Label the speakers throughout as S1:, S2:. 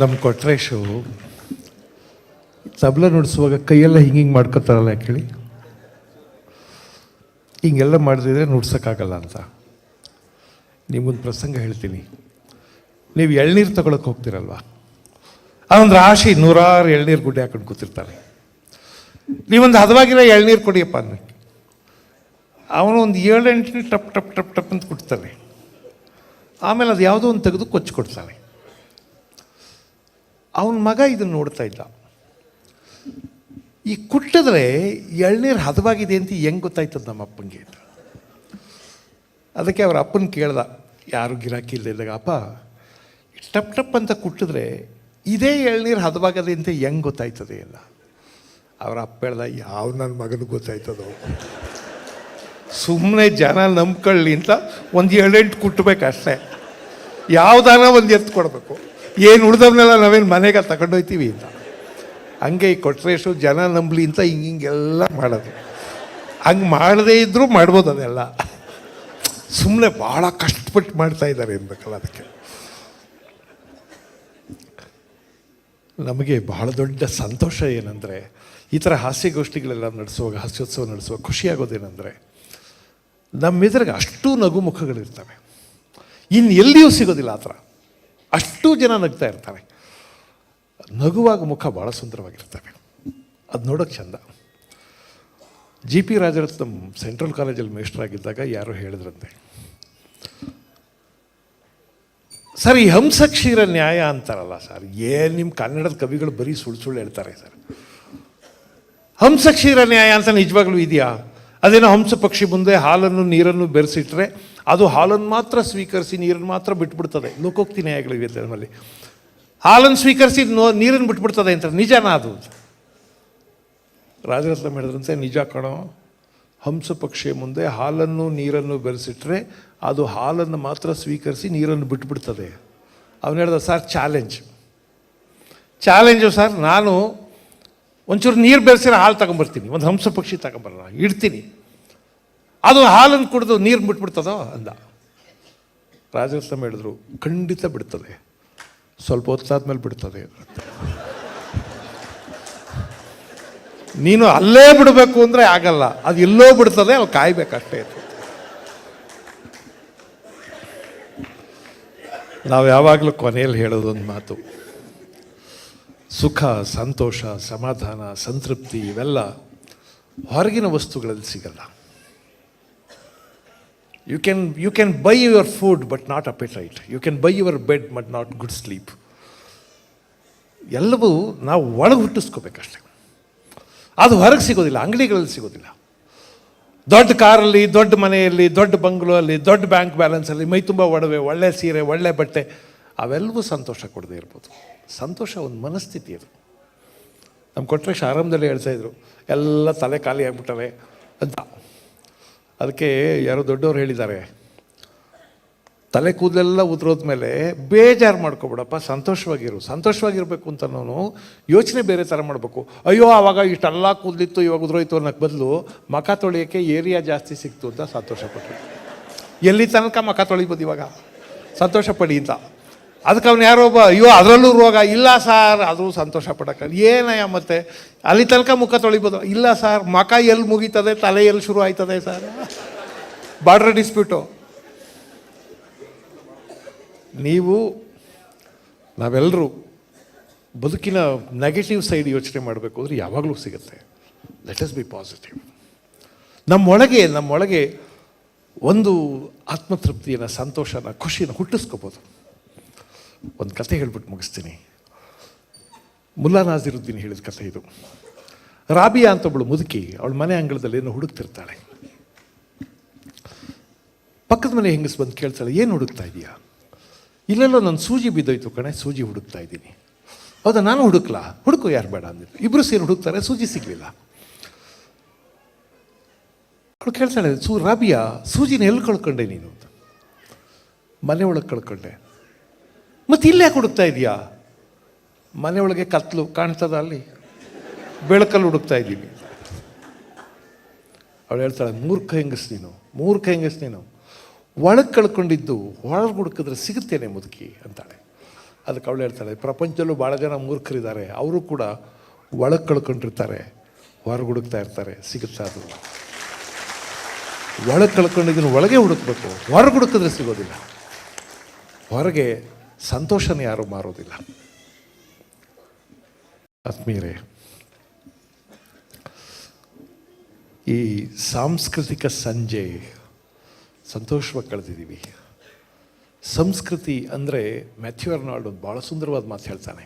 S1: ನಮ್ಮ ಕೊಟ್ರೇಶು ತಬಲ ನುಡಿಸುವಾಗ ಕೈಯೆಲ್ಲ ಹಿಂಗೆ ಹಿಂಗೆ ಮಾಡ್ಕೋತಾರಲ್ಲ ಕೇಳಿ. ಹಿಂಗೆಲ್ಲ ಮಾಡಿದ್ರೆ ನುಡ್ಸೋಕ್ಕಾಗಲ್ಲ ಅಂತ. ನಿಮ್ಮೊಂದು ಪ್ರಸಂಗ ಹೇಳ್ತೀನಿ. ನೀವು ಎಳ್ನೀರು ತಗೊಳಕ್ಕೆ ಹೋಗ್ತೀರಲ್ವ? ಅದೊಂದು ರಾಶಿ ನೂರಾರು ಎಳ್ನೀರು ಗುಡ್ಡೆ ಹಾಕೊಂಡು ಕೂತಿರ್ತಾರೆ ನೀವೊಂದು ಹದವಾಗಿರೋ ಎಳ್ನೀರು ಕೊಡಿಯಪ್ಪ ಅಂದ್ರೆ ಅವನು ಒಂದು ಏಳೆಂಟು ಟಪ್ ಟಪ್ ಟಪ್ ಟಪ್ ಅಂತ ಕೊಡ್ತಾನೆ. ಆಮೇಲೆ ಅದು ಯಾವುದೋ ಒಂದು ತೆಗೆದು ಕೊಚ್ಚಿ ಕೊಡ್ತಾನೆ. ಅವನ ಮಗ ಇದನ್ನು ನೋಡ್ತಾ ಇದ್ದ. ಈ ಕುಟ್ಟಿದ್ರೆ ಎಳ್ನೀರು ಹದವಾಗಿದೆ ಅಂತ ಹೆಂಗೆ ಗೊತ್ತಾಯ್ತದ ನಮ್ಮ ಅಪ್ಪನಿಗೆ ಅದಕ್ಕೆ ಅವ್ರ ಅಪ್ಪನ ಕೇಳ್ದ, ಯಾರು ಗಿರಾಕಿ ಇಲ್ಲದಾಗ ಅಪ್ಪ, ಟಪ್ ಟಪ್ ಅಂತ ಕುಟ್ಟಿದ್ರೆ ಇದೇ ಎಳ್ನೀರು ಹದವಾಗದೆ ಅಂತ ಹೆಂಗೆ ಗೊತ್ತಾಯ್ತದೆ? ಎಲ್ಲ ಅವ್ರ ಅಪ್ಪ ಹೇಳ್ದ, ಯಾವ ನನ್ನ ಮಗನಿಗೆ ಗೊತ್ತಾಯ್ತದೋ? ಸುಮ್ಮನೆ ಜನ ನಂಬ್ಕೊಳ್ಳಿ ಅಂತ ಒಂದು ಏಳೆಂಟು ಕುಟ್ಟಬೇಕು ಅಷ್ಟೇ ಯಾವ್ದಾನ ಒಂದು ಎತ್ತು ಕೊಡಬೇಕು. ಏನು ಉಳ್ದವನ್ನೆಲ್ಲ ನಾವೇನು ಮನೆಗೆ ತಗೊಂಡೋಯ್ತೀವಿ ಅಂತ ಹಂಗೆ ಈ ಕೊಟ್ರೇಶು ಜನ ನಂಬಲಿ ಅಂತ ಹಿಂಗೆ ಹಿಂಗೆಲ್ಲ ಮಾಡೋದು. ಹಂಗೆ ಮಾಡದೇ ಇದ್ದರೂ ಮಾಡ್ಬೋದು ಅದೆಲ್ಲ. ಸುಮ್ಮನೆ ಭಾಳ ಕಷ್ಟಪಟ್ಟು ಮಾಡ್ತಾ ಇದ್ದಾರೆ ಅನ್ಬೇಕಲ್ಲ ಅದಕ್ಕೆ. ನಮಗೆ ಬಹಳ ದೊಡ್ಡ ಸಂತೋಷ ಏನಂದರೆ, ಈ ಥರ ಹಾಸ್ಯಗೋಷ್ಠಿಗಳೆಲ್ಲ ನಡೆಸುವಾಗ, ಹಾಸ್ಯೋತ್ಸವ ನಡೆಸುವಾಗ ಖುಷಿಯಾಗೋದೇನೆಂದರೆ ನಮ್ಮೆದುರಿಗೆ ಅಷ್ಟು ನಗು ಮುಖಗಳಿರ್ತವೆ ಇನ್ನು ಎಲ್ಲಿಯೂ ಸಿಗೋದಿಲ್ಲ ಆ ಥರ. ಅಷ್ಟು ಜನ ನಗ್ತಾ ಇರ್ತಾರೆ. ನಗುವಾಗ ಮುಖ ಭಾಳ ಸುಂದರವಾಗಿರ್ತವೆ. ಅದು ನೋಡೋಕ್ಕೆ ಚಂದ. ಜಿ ಪಿ ರಾಜರತ್ನಂ ಸೆಂಟ್ರಲ್ ಕಾಲೇಜಲ್ಲಿ ಮೇಸ್ಟ್ರಾಗಿದ್ದಾಗ ಯಾರೋ ಹೇಳಿದ್ರಂತೆ. ಸರ್, ಈ ಹಂಸಕ್ಷೀರ ನ್ಯಾಯ ಅಂತಾರಲ್ಲ ಸರ್, ಏನು ನಿಮ್ಮ ಕನ್ನಡದ ಕವಿಗಳು ಬರೀ ಸುಳ್ಳು ಸುಳ್ಳು ಹೇಳ್ತಾರೆ ಸರ್. ಹಂಸಕ್ಷೀರ ನ್ಯಾಯ ಅಂತ ನಿಜವಾಗ್ಲೂ ಇದೆಯಾ? ಅದೇನೋ ಹಂಸ ಪಕ್ಷಿ ಮುಂದೆ ಹಾಲನ್ನು ನೀರನ್ನು ಬೆರೆಸಿಟ್ರೆ ಅದು ಹಾಲನ್ನು ಮಾತ್ರ ಸ್ವೀಕರಿಸಿ ನೀರನ್ನು ಮಾತ್ರ ಬಿಟ್ಬಿಡ್ತದೆ. ಲೋಕೋಕ್ತಿ ನ್ಯಾಯಗಳಿವೆ ನಮ್ಮಲ್ಲಿ. ಹಾಲನ್ನು ಸ್ವೀಕರಿಸಿ ನೋ, ನೀರನ್ನು ಬಿಟ್ಬಿಡ್ತದೆ ಅಂತ ನಿಜನಾ ಅದು? ರಾಜರತ್ನ ಹೇಳಿದ್ರಂತೆ, ನಿಜ ಕಣೋ, ಹಂಸ ಪಕ್ಷಿಯ ಮುಂದೆ ಹಾಲನ್ನು, ನೀರನ್ನು ಬೆರೆಸಿಟ್ರೆ ಅದು ಹಾಲನ್ನು ಮಾತ್ರ ಸ್ವೀಕರಿಸಿ ನೀರನ್ನು ಬಿಟ್ಬಿಡ್ತದೆ. ಅವನು ಹೇಳ್ದ, ಸರ್, ಚಾಲೆಂಜ್. ಚಾಲೆಂಜು ಸರ್, ನಾನು ಒಂಚೂರು ನೀರು ಬೆರೆಸಿರೋ ಹಾಲು ತಗೊಂಬರ್ತೀನಿ, ಒಂದು ಹಂಸ ಪಕ್ಷಿ ತಗೊಂಬರೋಣ, ಇಡ್ತೀನಿ. ಅದು ಹಾಲನ್ನು ಕುಡಿದು ನೀರು ಬಿಟ್ಬಿಡ್ತದೋ ಅಂದ. ರಾಜಸ್ವಾಮಿ ಹೇಳಿದ್ರು, ಖಂಡಿತ ಬಿಡ್ತದೆ. ಸ್ವಲ್ಪ ಹೊತ್ತಾದ್ಮೇಲೆ ಬಿಡ್ತದೆ ನೀನು ಅಲ್ಲೇ ಬಿಡಬೇಕು ಅಂದರೆ ಆಗಲ್ಲ. ಅದು ಎಲ್ಲೋ ಬಿಡ್ತದೆ ಅಲ್ಲಿ ಕಾಯ್ಬೇಕಷ್ಟೇ ನಾವು ಯಾವಾಗಲೂ ಕೊನೆಯಲ್ಲಿ ಹೇಳೋದೊಂದು ಮಾತು. ಸುಖ, ಸಂತೋಷ, ಸಮಾಧಾನ, ಸಂತೃಪ್ತಿ ಇವೆಲ್ಲ ಹೊರಗಿನ ವಸ್ತುಗಳಲ್ಲಿ ಸಿಗಲ್ಲ. You can you can buy your food but not appetite you can buy your bed but not good sleep ಎಲ್ಲವೂ ನಾವು ಒಳಗೆ ಹುಟ್ಟಿಸ್ಕೋಬೇಕಷ್ಟೆ. ಅದು ಹೊರಗೆ ಸಿಗೋದಿಲ್ಲ, ಅಂಗಡಿಗಳಲ್ಲಿ ಸಿಗೋದಿಲ್ಲ. ದೊಡ್ಡ ಕಾರಲ್ಲಿ, ದೊಡ್ಡ ಮನೆಯಲ್ಲಿ, ದೊಡ್ಡ ಬಂಗ್ಲೋಲ್ಲಿ ದೊಡ್ಡ ಬ್ಯಾಂಕ್ ಬ್ಯಾಲೆನ್ಸಲ್ಲಿ ಮೈ ತುಂಬ ಒಡವೆ, ಒಳ್ಳೆ ಸೀರೆ, ಒಳ್ಳೆ ಬಟ್ಟೆ, ಅವೆಲ್ಲವೂ ಸಂತೋಷ ಕೊಡದೇ ಇರ್ಬೋದು. ಸಂತೋಷ ಒಂದು ಮನಸ್ಥಿತಿ ಅದು. ನಮ್ಮ ಕೊಟ್ಟರೆ ಆರಂಭದಲ್ಲಿ ಹೇಳ್ತಾಯಿದ್ರು ಎಲ್ಲ ತಲೆ ಖಾಲಿ ಆಗಿಬಿಟ್ಟವೆ ಅಂತ. ಅದಕ್ಕೆ ಯಾರೋ ದೊಡ್ಡವ್ರು ಹೇಳಿದ್ದಾರೆ, ತಲೆ ಕೂದಲೆಲ್ಲ ಉದುರೋದ ಮೇಲೆ ಬೇಜಾರು ಮಾಡ್ಕೊಬಿಡಪ್ಪ, ಸಂತೋಷವಾಗಿರು, ಸಂತೋಷವಾಗಿರಬೇಕು ಅಂತ ನಾನು ಯೋಚನೆ ಬೇರೆ ಥರ ಮಾಡಬೇಕು. ಅಯ್ಯೋ, ಆವಾಗ ಇಷ್ಟೆಲ್ಲ ಕೂದಲಿತ್ತು, ಇವಾಗ ಉದುರೋಯ್ತು ಅನ್ನೋಕ್ಕೆ ಬದಲು ಮಖ ತೊಳೆಯೋಕ್ಕೆ ಏರಿಯಾ ಜಾಸ್ತಿ ಸಿಕ್ತು ಅಂತ ಸಂತೋಷಪಟ್ಟು ಎಲ್ಲಿ ತನಕ ಮಖ ತೊಳಿಬೋದು ಇವಾಗ? ಸಂತೋಷ ಪಡಿ ಅಂತ. ಅದಕ್ಕೆ ಅವ್ನು ಯಾರೋ ಒಬ್ಬ, ಅಯ್ಯೋ, ಅದರಲ್ಲೂ ರೋಗ. ಇಲ್ಲ ಸಾರ್. ಅದು ಸಂತೋಷ ಪಡೋಕ್ಕ ಏನಯ್ಯ ಮತ್ತೆ ಅಲ್ಲಿ ತನಕ ಮುಖ ತೊಳಿಬೋದು. ಇಲ್ಲ ಸಾರ್, ಮಕ ಎಲ್ಲಿ ಮುಗೀತದೆ, ತಲೆ ಎಲ್ಲಿ ಶುರು ಆಯ್ತದೆ ಸರ್. Border dispute. ನೀವು ನಾವೆಲ್ಲರೂ ಬದುಕಿನ ನೆಗೆಟಿವ್ ಸೈಡ್ ಯೋಚನೆ ಮಾಡಬೇಕು ಅಂದರೆ ಯಾವಾಗಲೂ ಸಿಗುತ್ತೆ. ಲೆಟ್ ಅಸ್ ಬಿ ಪಾಸಿಟಿವ್ ನಮ್ಮೊಳಗೆ ನಮ್ಮೊಳಗೆ ಒಂದು ಆತ್ಮತೃಪ್ತಿಯನ್ನು, ಸಂತೋಷನ ಖುಷಿನ ಹುಟ್ಟಿಸ್ಕೋಬೋದು. ಒಂದು ಕಥೆ ಹೇಳ್ಬಿಟ್ಟು ಮುಗಿಸ್ತೀನಿ. ಮುಲ್ಲಾ ನಾಜಿರುದ್ದೀನ್ ಹೇಳಿದ ಕಥೆ ಇದು. ರಾಬಿಯಾ ಅಂತ ಒಬ್ಬಳು ಮುದುಕಿ, ಅವಳ ಮನೆ ಅಂಗಳದಲ್ಲಿ ಏನೋ ಹುಡುಕ್ತಿರ್ತಾಳೆ. ಪಕ್ಕದ ಮನೆ ಹೆಂಗಸ್ ಬಂದು ಕೇಳ್ತಾಳೆ, ಏನು ಹುಡುಕ್ತಾ ಇದೆಯಾ? ಇಲ್ಲೆಲ್ಲೋ ನಾನು ಸೂಜಿ ಬಿದ್ದೋಯ್ತು ಕಣೆ, ಸೂಜಿ ಹುಡುಕ್ತಾ ಇದ್ದೀನಿ. ಹೌದಾ, ನಾನು ಹುಡುಕ್ಲಾ? ಹುಡುಕು ಯಾರು ಬೇಡ ಅಂದಿದ್ರು ಇಬ್ಬರು ಸೇರಿ ಹುಡುಕ್ತಾರೆ, ಸೂಜಿ ಸಿಗಲಿಲ್ಲ. ಅವಳು ಕೇಳ್ತಾಳೆ, ಸೂ, ರಾಬಿಯಾ, ಸೂಜಿನ ಎಲ್ಲಿ ಕಳ್ಕೊಂಡೆ ನೀನು? ಅಂತ. ಮನೆ ಒಳಗೆ ಕಳ್ಕೊಂಡೆ. ಮತ್ತೆ ಇಲ್ಲೇ ಹುಡುಕ್ತಾ ಇದೆಯಾ? ಮನೆಯೊಳಗೆ ಕತ್ಲು ಕಾಣ್ತದ ಅಲ್ಲಿ? ಬೆಳಕಲ್ಲಿ ಹುಡುಕ್ತಾ ಇದ್ದೀನಿ. ಅವಳು ಹೇಳ್ತಾಳೆ, ಮೂರ್ಖ ಹೆಂಗಸ್ ನೀನು, ಮೂರ್ಖ ಹೆಂಗಸ್ ನೀನು. ಒಳಗೆ ಕಳ್ಕೊಂಡಿದ್ದು, ಒಳಗೆ ಹುಡುಕಿದ್ರೆ ಸಿಗುತ್ತೇನೆ ಮುದುಕಿ ಅಂತಾಳೆ. ಅದಕ್ಕೆ ಅವಳು ಹೇಳ್ತಾಳೆ, ಪ್ರಪಂಚದಲ್ಲೂ ಭಾಳ ಜನ ಮೂರ್ಖರಿದ್ದಾರೆ. ಅವರು ಕೂಡ ಒಳಗೆ ಕಳ್ಕೊಂಡಿರ್ತಾರೆ, ಹೊರಗೆ ಹುಡುಕ್ತಾ ಇರ್ತಾರೆ, ಸಿಗುತ್ತಾ ಅದು? ಒಳಗೆ ಕಳ್ಕೊಂಡಿದ್ದನ್ನು ಒಳಗೆ ಹುಡುಕ್ಬೇಕು, ಹೊರಗೆ ಹುಡುಕಿದ್ರೆ ಸಿಗೋದಿಲ್ಲ. ಹೊರಗೆ ಸಂತೋಷನ ಯಾರೂ ಮಾರೋದಿಲ್ಲ. ಆತ್ಮೀಯರೇ, ಈ ಸಾಂಸ್ಕೃತಿಕ ಸಂಜೆ ಸಂತೋಷವಾಗಿ ಕಳೆದಿದ್ದೀವಿ. ಸಂಸ್ಕೃತಿ ಅಂದರೆ ಮ್ಯಾಥ್ಯೂ ಅರ್ನಾಲ್ಡ್ ಒಂದು ಭಾಳ ಸುಂದರವಾದ ಮಾತು ಹೇಳ್ತಾನೆ.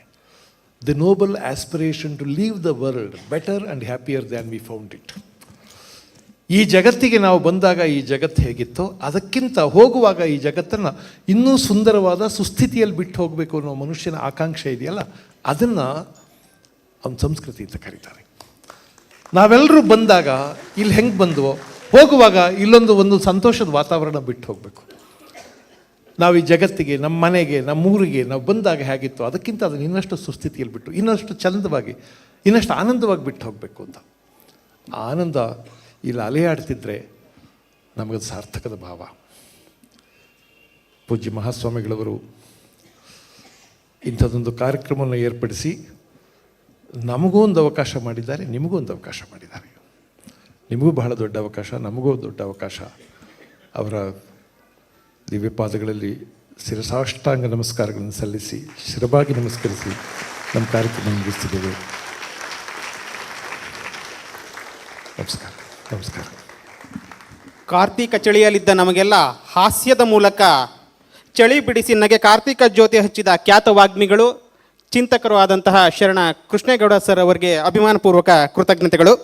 S1: The noble aspiration to leave the world better and happier than we found it ಈ ಜಗತ್ತಿಗೆ ನಾವು ಬಂದಾಗ ಈ ಜಗತ್ತು ಹೇಗಿತ್ತೋ ಅದಕ್ಕಿಂತ ಹೋಗುವಾಗ ಈ ಜಗತ್ತನ್ನು ಇನ್ನೂ ಸುಂದರವಾದ ಸುಸ್ಥಿತಿಯಲ್ಲಿ ಬಿಟ್ಟು ಹೋಗಬೇಕು ಅನ್ನೋ ಮನುಷ್ಯನ ಆಕಾಂಕ್ಷೆ ಇದೆಯಲ್ಲ? ಅದನ್ನು ಅವನ ಸಂಸ್ಕೃತಿ ಅಂತ ಕರೀತಾರೆ. ನಾವೆಲ್ಲರೂ ಬಂದಾಗ ಇಲ್ಲಿ ಹೆಂಗೆ ಬಂದವೋ, ಹೋಗುವಾಗ ಇಲ್ಲೊಂದು ಒಂದು ಸಂತೋಷದ ವಾತಾವರಣ ಬಿಟ್ಟು ಹೋಗಬೇಕು. ನಾವು ಈ ಜಗತ್ತಿಗೆ ನಮ್ಮ ಮನೆಗೆ ನಮ್ಮ ಊರಿಗೆ ನಾವು ಬಂದಾಗ ಹೇಗಿತ್ತು ಅದಕ್ಕಿಂತ ಅದನ್ನು ಇನ್ನಷ್ಟು ಸುಸ್ಥಿತಿಯಲ್ಲಿ ಬಿಟ್ಟು, ಇನ್ನಷ್ಟು ಚಂದವಾಗಿ, ಇನ್ನಷ್ಟು ಆನಂದವಾಗಿ ಬಿಟ್ಟು ಹೋಗಬೇಕು ಅಂತ. ಆನಂದ ಇಲ್ಲಿ ಅಲೆಯಾಡ್ತಿದ್ರೆ ನಮಗದು ಸಾರ್ಥಕದ ಭಾವ. ಪೂಜ್ಯ ಮಹಾಸ್ವಾಮಿಗಳವರು ಇಂಥದ್ದೊಂದು ಕಾರ್ಯಕ್ರಮವನ್ನು ಏರ್ಪಡಿಸಿ ನಮಗೂ ಒಂದು ಅವಕಾಶ ಮಾಡಿದ್ದಾರೆ, ನಿಮಗೂ ಒಂದು ಅವಕಾಶ ಮಾಡಿದ್ದಾರೆ. ನಿಮಗೂ ಬಹಳ ದೊಡ್ಡ ಅವಕಾಶ, ನಮಗೂ ದೊಡ್ಡ ಅವಕಾಶ. ಅವರ ದಿವ್ಯಪಾದಗಳಲ್ಲಿ ಶಿರಸಾಷ್ಟಾಂಗ ನಮಸ್ಕಾರಗಳನ್ನು ಸಲ್ಲಿಸಿ, ಶಿರಬಾಗಿ ನಮಸ್ಕರಿಸಿ ನಮ್ಮ ಕಾರ್ಯಕ್ರಮ ಮುಗಿಸ್ತಿದ್ದೇವೆ. ನಮಸ್ಕಾರ. ನಮಸ್ಕಾರ.
S2: ಕಾರ್ತಿಕ ಚಳಿಯಲ್ಲಿದ್ದ ನಮಗೆಲ್ಲ ಹಾಸ್ಯದ ಮೂಲಕ ಚಳಿ ಬಿಡಿಸಿ ನಗೆ ಕಾರ್ತಿಕ ಜ್ಯೋತಿ ಹಚ್ಚಿದ ಖ್ಯಾತ ವಾಗ್ಮಿಗಳು, ಚಿಂತಕರು ಆದಂತಹ ಶರಣ ಕೃಷ್ಣೇಗೌಡ ಸರ್ ಅವರಿಗೆ ಅಭಿಮಾನಪೂರ್ವಕ ಕೃತಜ್ಞತೆಗಳು.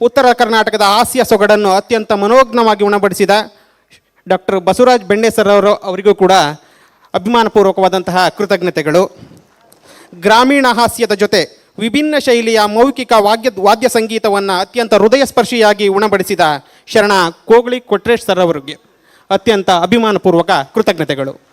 S2: ಉತ್ತರ ಕರ್ನಾಟಕದ ಹಾಸ್ಯ ಸೊಗಡನ್ನು ಅತ್ಯಂತ ಮನೋಜ್ಞವಾಗಿ ಉಣಬಡಿಸಿದ ಡಾಕ್ಟರ್ ಬಸವರಾಜ್ ಬೆಣ್ಣೆ ಸರ್ ಅವರು, ಅವರಿಗೂ ಕೂಡ ಅಭಿಮಾನಪೂರ್ವಕವಾದಂತಹ ಕೃತಜ್ಞತೆಗಳು. ಗ್ರಾಮೀಣ ಹಾಸ್ಯದ ಜೊತೆ ವಿಭಿನ್ನ ಶೈಲಿಯ ಮೌಖಿಕ ವಾದ್ಯ ವಾದ್ಯ ಸಂಗೀತವನ್ನು ಅತ್ಯಂತ ಹೃದಯಸ್ಪರ್ಶಿಯಾಗಿ ಉಣಬಡಿಸಿದ ಶರಣ ಕೋಗ್ಳಿ ಕೊಟ್ರೇಶ್ ಸರ್ ಅವರಿಗೆ ಅತ್ಯಂತ ಅಭಿಮಾನಪೂರ್ವಕ ಕೃತಜ್ಞತೆಗಳು.